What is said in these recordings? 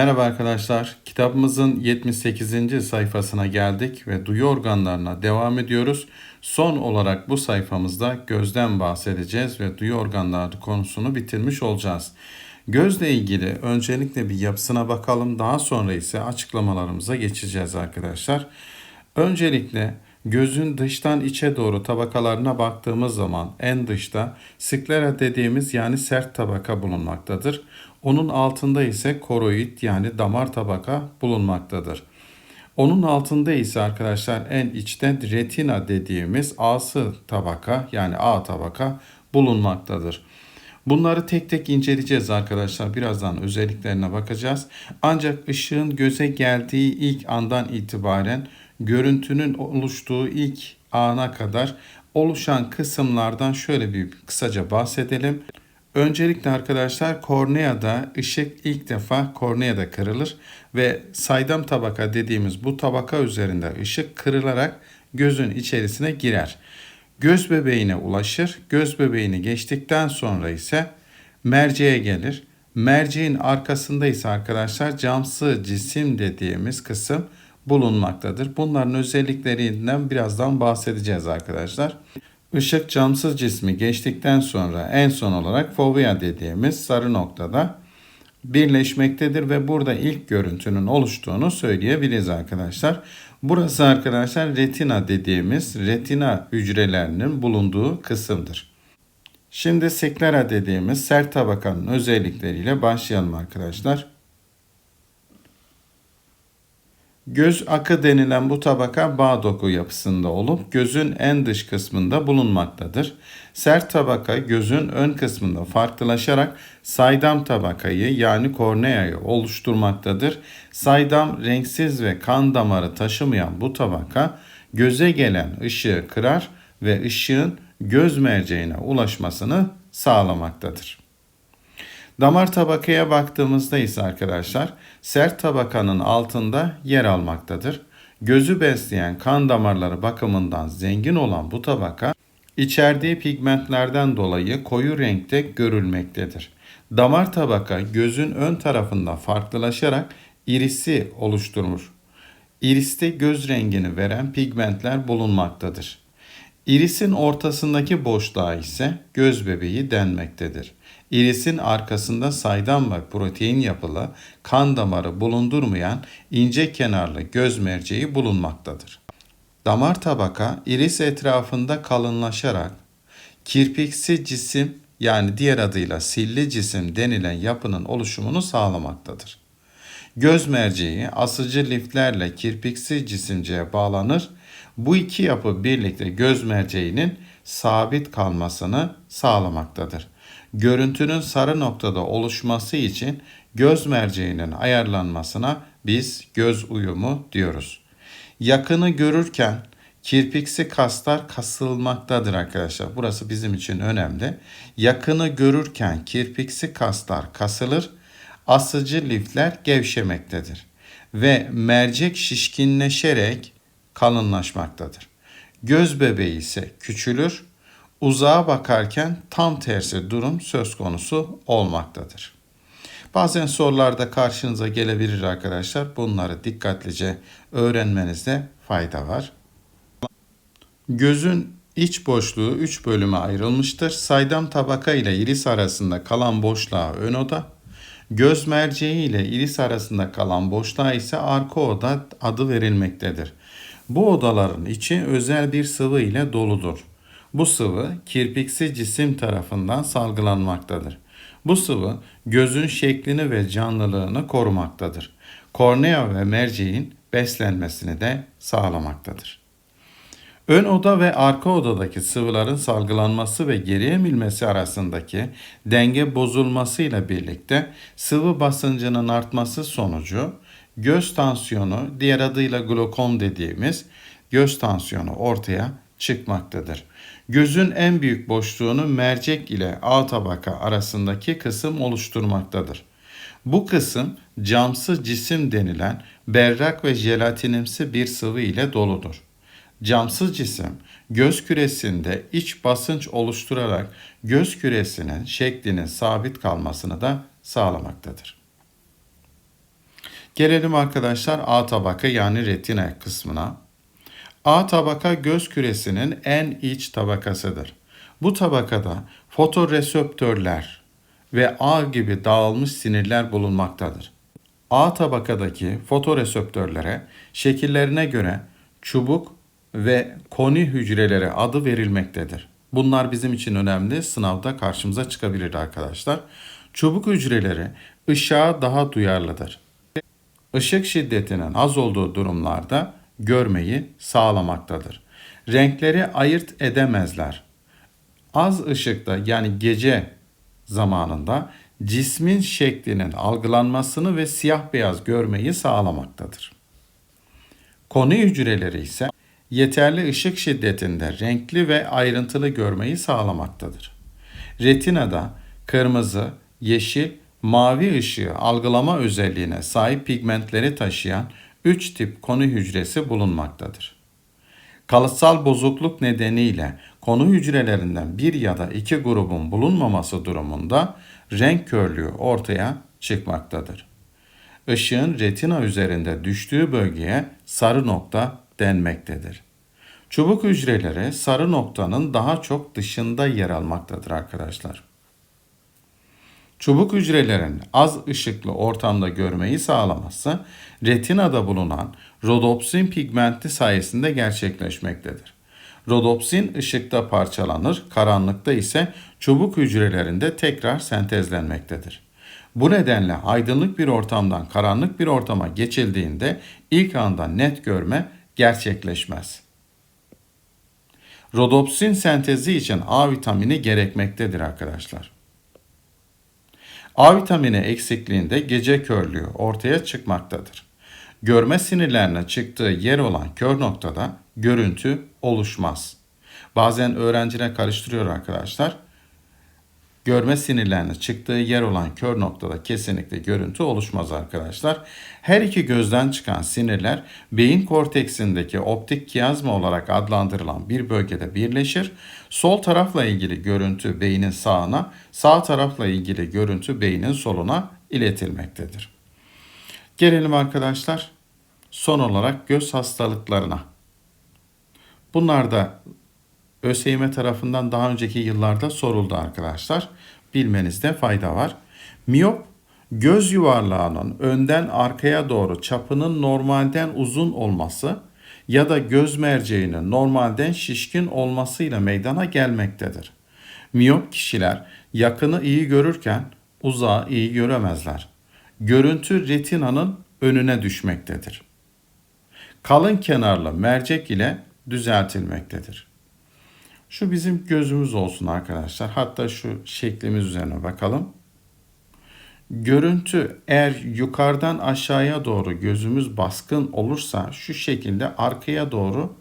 Merhaba arkadaşlar. Kitabımızın 78. sayfasına geldik ve duyu organlarına devam ediyoruz. Son olarak bu sayfamızda gözden bahsedeceğiz ve duyu organları konusunu bitirmiş olacağız. Gözle ilgili öncelikle bir yapısına bakalım. Daha sonra ise açıklamalarımıza geçeceğiz arkadaşlar. Öncelikle gözün dıştan içe doğru tabakalarına baktığımız zaman en dışta sklera dediğimiz yani sert tabaka bulunmaktadır. Onun altında ise koroid yani damar tabaka bulunmaktadır. Onun altında ise arkadaşlar en içte retina dediğimiz A'sı tabaka yani A tabaka bulunmaktadır. Bunları tek tek inceleyeceğiz arkadaşlar. Birazdan özelliklerine bakacağız. Ancak ışığın göze geldiği ilk andan itibaren görüntünün oluştuğu ilk ana kadar oluşan kısımlardan şöyle bir kısaca bahsedelim. Öncelikle arkadaşlar korneada ışık ilk defa korneada kırılır ve saydam tabaka dediğimiz bu tabaka üzerinde ışık kırılarak gözün içerisine girer. Göz bebeğine ulaşır. Göz bebeğini geçtikten sonra ise merceğe gelir. Merceğin arkasında ise arkadaşlar camsı cisim dediğimiz kısım bulunmaktadır. Bunların özelliklerinden birazdan bahsedeceğiz arkadaşlar. Işık camsız cismi geçtikten sonra en son olarak fovea dediğimiz sarı noktada birleşmektedir ve burada ilk görüntünün oluştuğunu söyleyebiliriz arkadaşlar. Burası arkadaşlar retina dediğimiz retina hücrelerinin bulunduğu kısımdır. Şimdi seklera dediğimiz sert tabakanın özellikleriyle başlayalım arkadaşlar. Göz akı denilen bu tabaka bağ doku yapısında olup gözün en dış kısmında bulunmaktadır. Sert tabaka gözün ön kısmında farklılaşarak saydam tabakayı yani korneayı oluşturmaktadır. Saydam renksiz ve kan damarı taşımayan bu tabaka göze gelen ışığı kırar ve ışığın göz merceğine ulaşmasını sağlamaktadır. Damar tabakaya baktığımızda ise arkadaşlar sert tabakanın altında yer almaktadır. Gözü besleyen kan damarları bakımından zengin olan bu tabaka içerdiği pigmentlerden dolayı koyu renkte görülmektedir. Damar tabaka gözün ön tarafında farklılaşarak irisi oluşturur. İriste göz rengini veren pigmentler bulunmaktadır. İrisin ortasındaki boşluğa ise göz bebeği denmektedir. İrisin arkasında saydam ve protein yapılı kan damarı bulundurmayan ince kenarlı göz merceği bulunmaktadır. Damar tabaka iris etrafında kalınlaşarak kirpiksi cisim yani diğer adıyla silli cisim denilen yapının oluşumunu sağlamaktadır. Göz merceği asıcı liflerle kirpiksi cisimciye bağlanır. Bu iki yapı birlikte göz merceğinin sabit kalmasını sağlamaktadır. Görüntünün sarı noktada oluşması için göz merceğinin ayarlanmasına biz göz uyumu diyoruz. Yakını görürken kirpiksi kaslar kasılmaktadır arkadaşlar. Burası bizim için önemli. Yakını görürken kirpiksi kaslar kasılır, asıcı lifler gevşemektedir ve mercek şişkinleşerek kalınlaşmaktadır. Göz bebeği ise küçülür, uzağa bakarken tam tersi durum söz konusu olmaktadır. Bazen sorularda karşınıza gelebilir arkadaşlar. Bunları dikkatlice öğrenmenizde fayda var. Gözün iç boşluğu 3 bölüme ayrılmıştır. Saydam tabaka ile iris arasında kalan boşluğa ön oda, göz merceği ile iris arasında kalan boşluğa ise arka oda adı verilmektedir. Bu odaların içi özel bir sıvı ile doludur. Bu sıvı kirpiksi cisim tarafından salgılanmaktadır. Bu sıvı gözün şeklini ve canlılığını korumaktadır. Kornea ve merceğin beslenmesini de sağlamaktadır. Ön oda ve arka odadaki sıvıların salgılanması ve geri emilmesi arasındaki denge bozulmasıyla birlikte sıvı basıncının artması sonucu göz tansiyonu diğer adıyla glokom dediğimiz göz tansiyonu ortaya çıkmaktadır. Gözün en büyük boşluğunu mercek ile A tabaka arasındaki kısım oluşturmaktadır. Bu kısım camsı cisim denilen berrak ve jelatinimsi bir sıvı ile doludur. Camsız cisim göz küresinde iç basınç oluşturarak göz küresinin şeklinin sabit kalmasını da sağlamaktadır. Gelelim arkadaşlar A tabaka yani retina kısmına. A tabaka göz küresinin en iç tabakasıdır. Bu tabakada fotoreseptörler ve ağ gibi dağılmış sinirler bulunmaktadır. A tabakadaki fotoreseptörlere şekillerine göre çubuk ve koni hücreleri adı verilmektedir. Bunlar bizim için önemli. Sınavda karşımıza çıkabilir arkadaşlar. Çubuk hücreleri ışığa daha duyarlıdır. Işık şiddetinin az olduğu durumlarda görmeyi sağlamaktadır. Renkleri ayırt edemezler. Az ışıkta yani gece zamanında cismin şeklinin algılanmasını ve siyah beyaz görmeyi sağlamaktadır. Konu hücreleri ise yeterli ışık şiddetinde renkli ve ayrıntılı görmeyi sağlamaktadır. Retinada kırmızı, yeşil, mavi ışığı algılama özelliğine sahip pigmentleri taşıyan 3 tip konu hücresi bulunmaktadır. Kalıtsal bozukluk nedeniyle konu hücrelerinden bir ya da iki grubun bulunmaması durumunda renk körlüğü ortaya çıkmaktadır. Işığın retina üzerinde düştüğü bölgeye sarı nokta denmektedir. Çubuk hücreleri sarı noktanın daha çok dışında yer almaktadır arkadaşlar. Çubuk hücrelerin az ışıklı ortamda görmeyi sağlaması retinada bulunan rodopsin pigmenti sayesinde gerçekleşmektedir. Rodopsin ışıkta parçalanır, karanlıkta ise çubuk hücrelerinde tekrar sentezlenmektedir. Bu nedenle aydınlık bir ortamdan karanlık bir ortama geçildiğinde ilk anda net görme gerçekleşmez. Rodopsin sentezi için A vitamini gerekmektedir arkadaşlar. A vitamini eksikliğinde gece körlüğü ortaya çıkmaktadır. Görme sinirlerine çıktığı yer olan kör noktada görüntü oluşmaz. Bazen öğrenciler karıştırıyor arkadaşlar. Görme sinirlerine çıktığı yer olan kör noktada kesinlikle görüntü oluşmaz arkadaşlar. Her iki gözden çıkan sinirler beyin korteksindeki optik kiyazma olarak adlandırılan bir bölgede birleşir. Sol tarafla ilgili görüntü beynin sağına, sağ tarafla ilgili görüntü beynin soluna iletilmektedir. Gelelim arkadaşlar son olarak göz hastalıklarına. Bunlar da ÖSYM tarafından daha önceki yıllarda soruldu arkadaşlar. Bilmenizde fayda var. Miyop göz yuvarlağının önden arkaya doğru çapının normalden uzun olması ya da göz merceğinin normalden şişkin olmasıyla meydana gelmektedir. Miyop kişiler yakını iyi görürken uzağı iyi göremezler. Görüntü retinanın önüne düşmektedir. Kalın kenarlı mercek ile düzeltilmektedir. Şu bizim gözümüz olsun arkadaşlar. Hatta şu şeklimiz üzerine bakalım. Görüntü eğer yukarıdan aşağıya doğru gözümüz baskın olursa şu şekilde arkaya doğru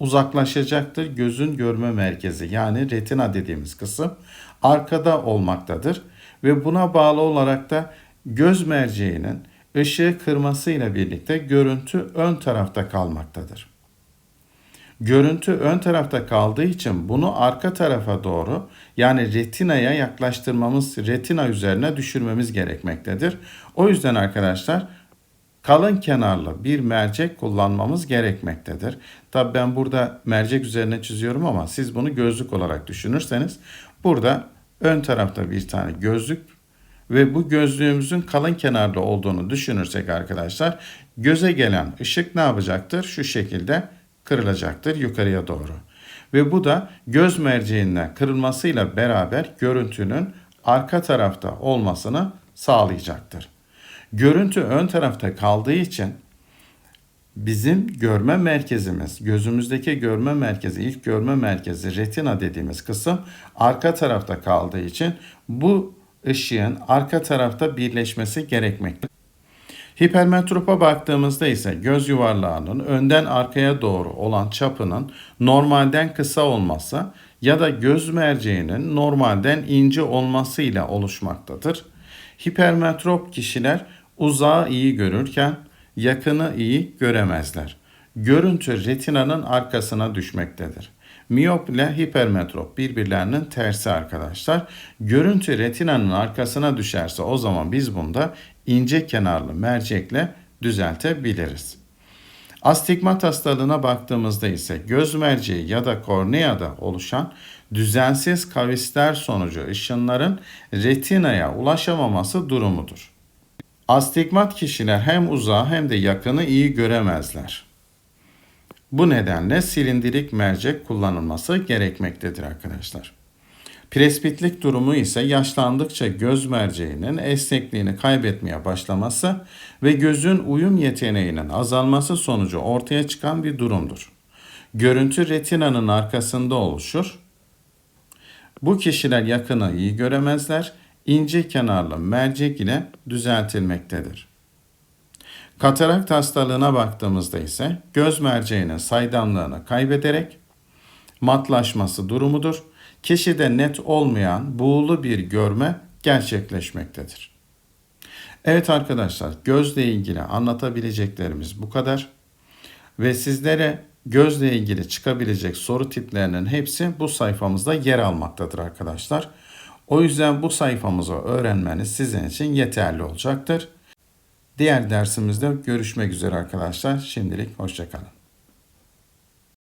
uzaklaşacaktır gözün görme merkezi yani retina dediğimiz kısım arkada olmaktadır ve buna bağlı olarak da göz merceğinin ışığı kırmasıyla birlikte görüntü ön tarafta kalmaktadır. Görüntü ön tarafta kaldığı için bunu arka tarafa doğru yani retinaya yaklaştırmamız, retina üzerine düşürmemiz gerekmektedir. O yüzden arkadaşlar kalın kenarlı bir mercek kullanmamız gerekmektedir. Tabi ben burada mercek üzerine çiziyorum ama siz bunu gözlük olarak düşünürseniz burada ön tarafta bir tane gözlük ve bu gözlüğümüzün kalın kenarda olduğunu düşünürsek arkadaşlar göze gelen ışık ne yapacaktır? Şu şekilde kırılacaktır yukarıya doğru. Ve bu da göz merceğinden kırılmasıyla beraber görüntünün arka tarafta olmasını sağlayacaktır. Görüntü ön tarafta kaldığı için bizim görme merkezimiz, gözümüzdeki görme merkezi, ilk görme merkezi retina dediğimiz kısım arka tarafta kaldığı için bu ışığın arka tarafta birleşmesi gerekmektedir. Hipermetropa baktığımızda ise göz yuvarlağının önden arkaya doğru olan çapının normalden kısa olması ya da göz merceğinin normalden ince olmasıyla oluşmaktadır. Hipermetrop kişiler uzağı iyi görürken yakını iyi göremezler. Görüntü retinanın arkasına düşmektedir Miyop ile hipermetrop birbirlerinin tersi arkadaşlar. Görüntü retinanın arkasına düşerse o zaman biz bunda ince kenarlı mercekle düzeltebiliriz. Astigmat hastalığına baktığımızda ise göz merceği ya da korneada oluşan düzensiz kavisler sonucu ışınların retinaya ulaşamaması durumudur. Astigmat kişiler hem uzağı hem de yakını iyi göremezler. Bu nedenle silindirik mercek kullanılması gerekmektedir arkadaşlar. Presbitlik durumu ise yaşlandıkça göz merceğinin esnekliğini kaybetmeye başlaması ve gözün uyum yeteneğinin azalması sonucu ortaya çıkan bir durumdur. Görüntü retinanın arkasında oluşur. Bu kişiler yakını iyi göremezler, ince kenarlı mercek ile düzeltilmektedir. Katarakt hastalığına baktığımızda ise göz merceğinin saydamlığını kaybederek matlaşması durumudur. Kişide net olmayan buğulu bir görme gerçekleşmektedir. Evet arkadaşlar gözle ilgili anlatabileceklerimiz bu kadar. Ve sizlere gözle ilgili çıkabilecek soru tiplerinin hepsi bu sayfamızda yer almaktadır arkadaşlar. O yüzden bu sayfamızı öğrenmeniz sizin için yeterli olacaktır. Diğer dersimizde görüşmek üzere arkadaşlar. Şimdilik hoşçakalın.